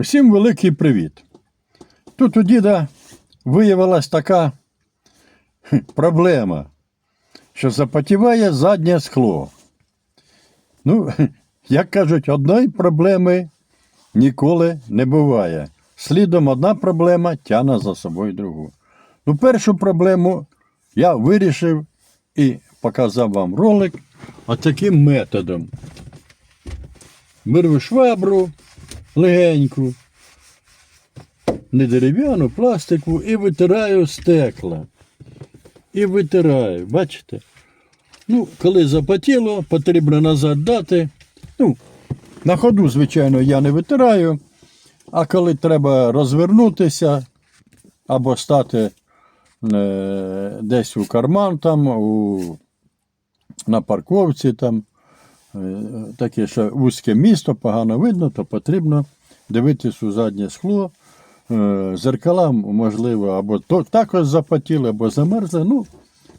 Усім великий привіт. Тут у діда виявилась така проблема, що запотіває заднє скло. Ну, як кажуть, одної проблеми ніколи не буває. Слідом одна проблема тягне за собою другу. Ну, першу проблему я вирішив і показав вам ролик отаким методом. Беру швабру легеньку, не дерев'яну, пластику, і витираю стекла. І витираю, бачите? Ну, коли запотіло, потрібно назад дати. Ну, на ходу, звичайно, я не витираю. А коли треба розвернутися або стати е, десь у карман, там, у, на парковці, там, таке, що вузьке місто, погано видно, то потрібно дивитись у заднє скло. Е, Зеркала, можливо, або також запотіли, або замерзли. Ну,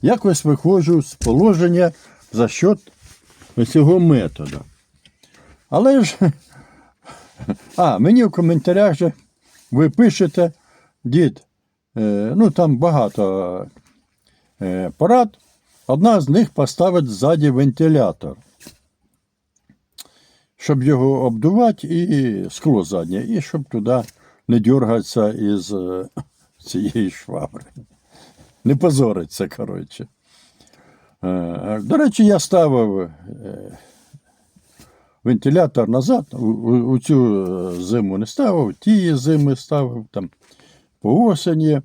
якось виходжу з положення за счет цього методу. Але ж, а, мені в коментарях же ви пишете, дід, е, ну там багато е, порад. Одна з них поставить ззаді вентилятор, щоб його обдувати і скло заднє, і щоб туди не дергатися із е, цієї швабри. Не позориться, коротше. Е, До речі, я ставив е, вентилятор назад. У, цю е, зиму не ставив, тієї зими ставив там по осені.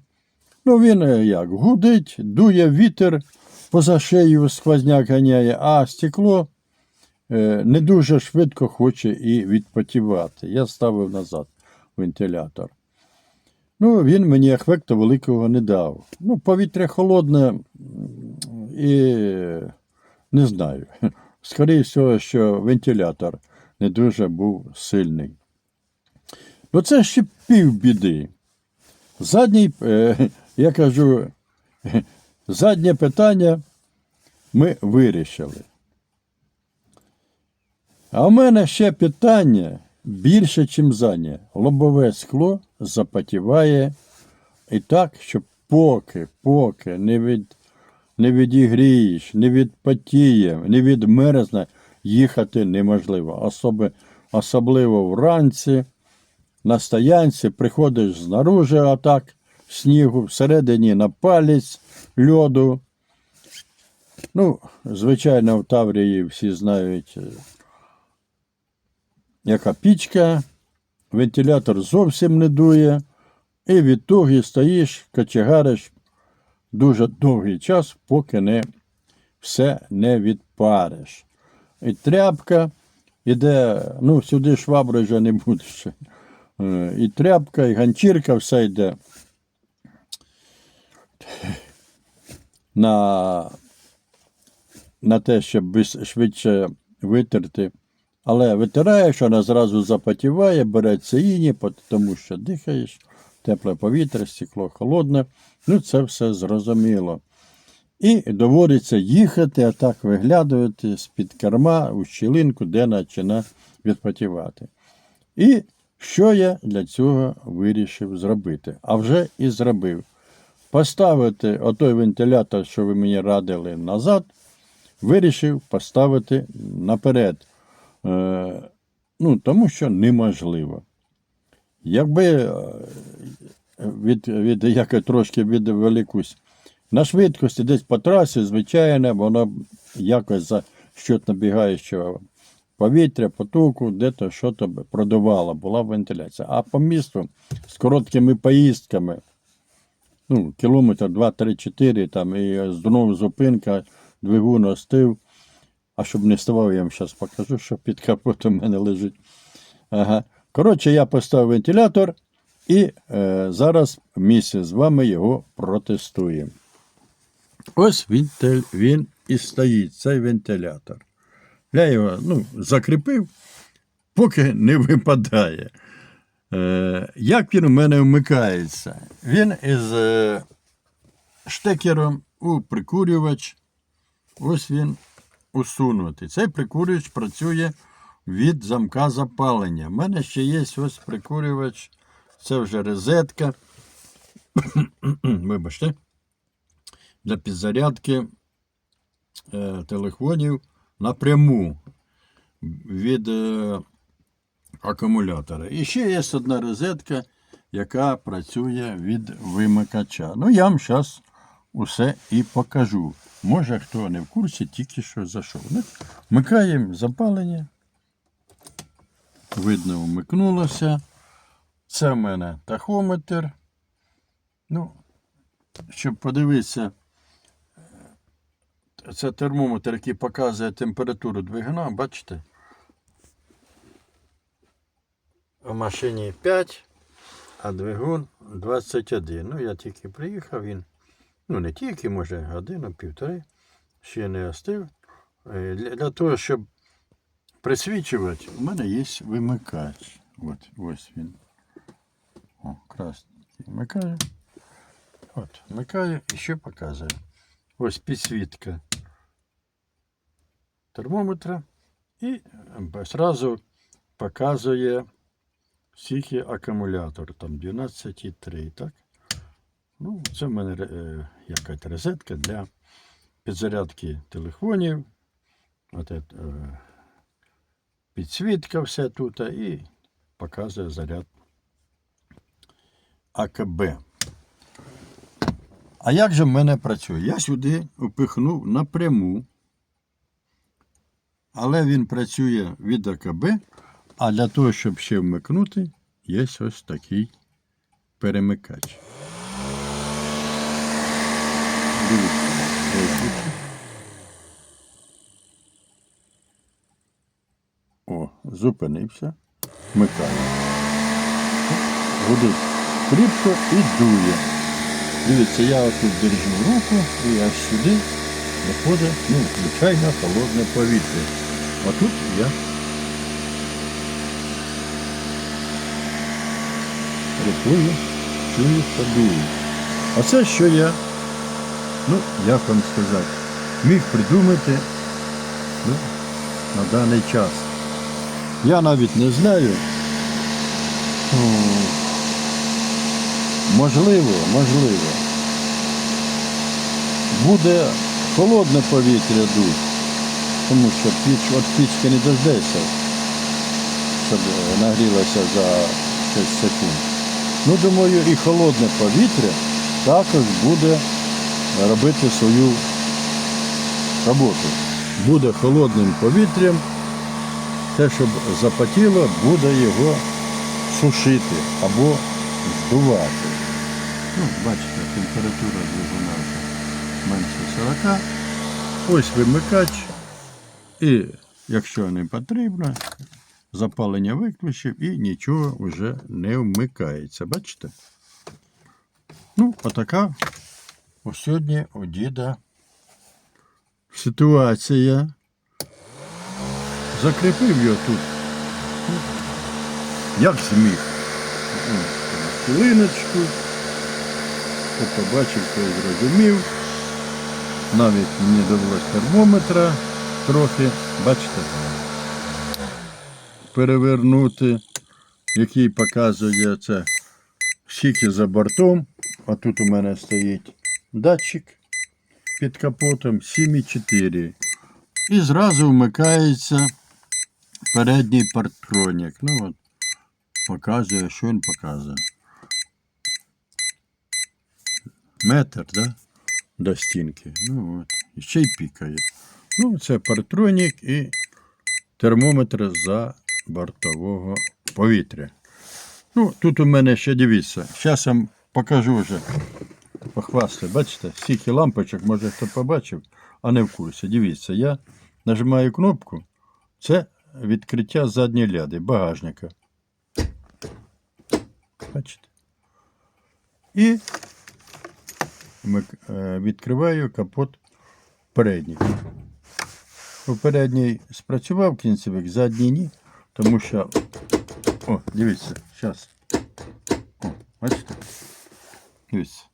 Ну, він е, як гудить, дує вітер поза шею сквозняк ганяє, а стекло е, не дуже швидко хоче і відпотівати. Я ставив назад вентилятор. Ну, він мені ефекту великого не дав. Ну, повітря холодне і не знаю. Скоріше всього, що вентилятор не дуже був сильний. Ну, це ще півбіди. Задній, е, я кажу, заднє питання ми вирішили. А у мене ще питання більше, ніж заднє. Лобове скло запотіває і так, що поки, поки не, від, не відігрієш, не відпотіє, не відмерзне, їхати неможливо. Особи, особливо вранці, на стоянці приходиш знаружи атак снігу, всередині на палець льоду. Ну, звичайно, в Таврії всі знають, е, яка пічка, вентилятор зовсім не дує, і від того стоїш, кочегариш дуже довгий час, поки не все не відпариш. І тряпка іде, ну, сюди швабри вже не будеш. Е, І тряпка, і ганчірка, все йде на, на те, щоб швидше витерти. Але витираєш, вона зразу запотіває, береться іні, тому що дихаєш, тепле повітря, стекло холодне. Ну, це все зрозуміло. І доводиться їхати, а так виглядувати з-під керма у щілинку, де почина відпотівати. І що я для цього вирішив зробити? А вже і зробив. Поставити отой вентилятор, що ви мені радили назад, вирішив поставити наперед. Е, ну, тому що неможливо. Якби е, від, від, як трошки відволікусь, на швидкості десь по трасі, звичайно, воно якось за счет набігаючого повітря, потоку, де-то що то продувало, була вентиляція. А по місту з короткими поїздками, ну, кілометр 2, 3, 4, там, і знову зупинка, двигун остив. А щоб не ставав, я вам зараз покажу, що під капотом у мене лежить. Ага. Коротше, я поставив вентилятор і е, зараз місце з вами його протестуємо. Ось він, він і стоїть, цей вентилятор. Я його ну, закріпив, поки не випадає. Е, як він у мене вмикається? Він із е, штекером у прикурювач. Ось він усунутий. Цей прикурювач працює від замка запалення. У мене ще є ось прикурювач. Це вже розетка. Вибачте. Для підзарядки е, телефонів напряму від е, акумулятора. І ще є одна розетка, яка працює від вимикача. Ну, я вам зараз усе і покажу. Може, хто не в курсі, тільки що зайшов. Ну, Вмикаємо запалення. Видно, вмикнулося. Це в мене тахометр. Ну, щоб подивитися, це термометр, який показує температуру двигуна, бачите? В машині 5, а двигун 21. Ну, я тільки приїхав, він. Ну, не тільки, може, годину, півтори, ще не остив. Е, Для, того, щоб присвічувати, у мене є вимикач. От, ось він. О, красненький. Вмикаю. От, вмикаю і ще показує. Ось підсвітка термометра і одразу показує скільки акумулятор, там 12,3, так? Ну, це в мене е, якась розетка для підзарядки телефонів. От, е, підсвітка все тут і показує заряд АКБ. А як же в мене працює? Я сюди впихнув напряму, але він працює від АКБ, а для того, щоб ще вмикнути, є ось такий перемикач. Дивіться. тут. О, зупинився. Вмикаю. Гудить кріпко і дує. Дивіться, я отут держу руку і аж сюди доходить, ну, звичайно, холодне повітря. А тут я рукою чую, що дує. А це що я, ну, як вам сказати, міг придумати ну, на даний час. Я навіть не знаю. Можливо, можливо. Буде холодне повітря дуть, тому що піч, от пічки не дождеться, щоб е, нагрілося за 6 секунд. Ну, думаю, і холодне повітря також буде робити свою роботу. Буде холодним повітрям, те, щоб запотіло, буде його сушити або здувати. Ну, бачите, температура двигуна менше 40. Ось вимикач. І якщо не потрібно, запалення виключив і нічого вже не вмикається. Бачите? Ну, отака ось сьогодні у діда ситуація. Закріпив його тут. Як зміг. Хвилиночку. Хто побачив, той зрозумів. Навіть мені довелось термометра трохи, бачите, перевернути, який показує це скільки за бортом. А тут у мене стоїть датчик під капотом 7,4. І зразу вмикається передній партронік. Ну от, показує, що він показує. Метр, да? До стінки. Ну от. І ще й пікає. Ну, це партронік і термометр за бортового повітря. Ну, тут у мене ще дивіться. Зараз я вам покажу вже. Похвастаю. Бачите, скільки лампочок, може хто побачив, а не в курсі. Дивіться, я нажимаю кнопку. Це відкриття задньої ляди, багажника. Бачите? І е, відкриваю капот передній. У передній спрацював кінцевик, задній ні, тому що. О, дивіться, зараз. О, бачите? Дивіться.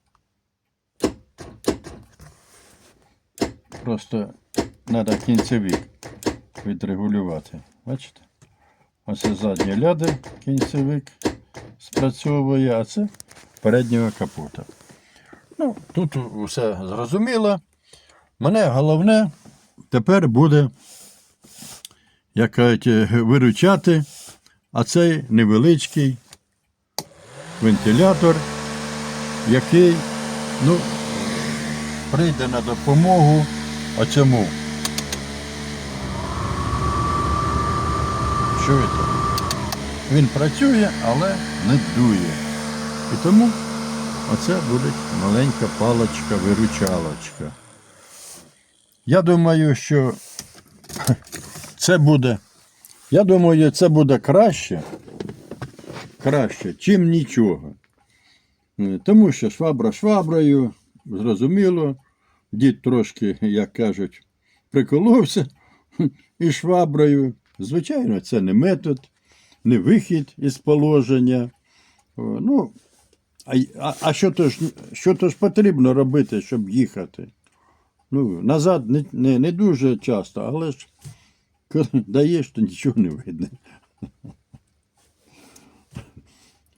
Просто треба кінцевик відрегулювати. Бачите? Оце задні ляди, кінцевик спрацьовує, а це переднього капота. Ну, тут все зрозуміло. Мене головне тепер буде, як кажуть, виручати, а цей невеличкий вентилятор, який ну, прийде на допомогу оцьому. Чуєте? Він працює, але не дує. І тому оце буде маленька паличка-виручалочка. Я думаю, що це буде. Я думаю, це буде краще, краще, чим нічого. Е, Тому що швабра шваброю, зрозуміло, дід трошки, як кажуть, приколовся і шваброю. Звичайно, це не метод, не вихід із положення. Ну, а, а, а що, то ж, що то ж потрібно робити, щоб їхати? Ну, назад не, не, не дуже часто, але ж коли даєш, то нічого не видно.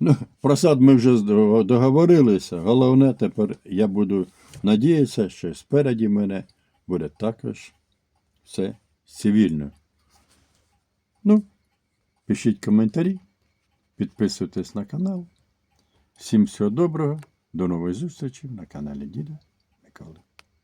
Ну, про сад ми вже договорилися. Головне, тепер я буду надіятися, що спереді мене буде також все цивільно. Ну, пишіть коментарі, підписуйтесь на канал. Всім всього доброго, до нової зустрічі на каналі Діда Миколи.